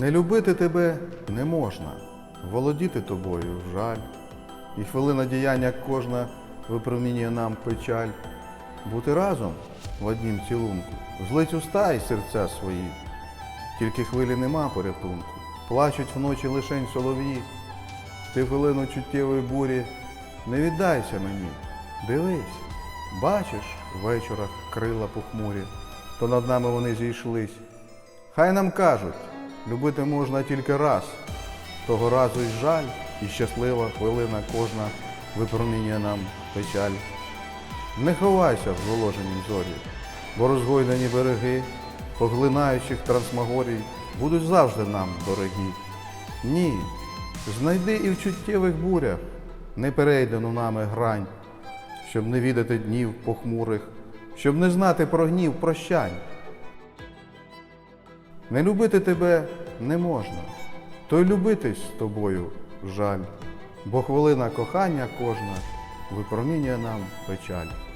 Не любити тебе не можна, володіти тобою жаль, і хвилина діяння кожна випромінює нам печаль. Бути разом в однім цілунку, злить уста й серця свої, тільки хвилі нема порятунку, плачуть вночі лишень солов'ї. Ти хвилину чуттєвої бурі не віддайся мені, дивись, бачиш в крила похмурі, то над нами вони зійшлись. Хай нам кажуть, любити можна тільки раз, того разу й жаль, і щаслива хвилина кожна випромінює нам печаль. Не ховайся в зволоженім зорі, бо розгойдені береги, поглинаючих трансмагорій, будуть завжди нам дорогі. Ні, знайди і в чуттєвих бурях неперейдену нами грань, щоб не відати днів похмурих, щоб не знати про гнів прощань. Не любити тебе не можна, то й любитись з тобою жаль, бо хвилина кохання кожна випромінює нам печаль.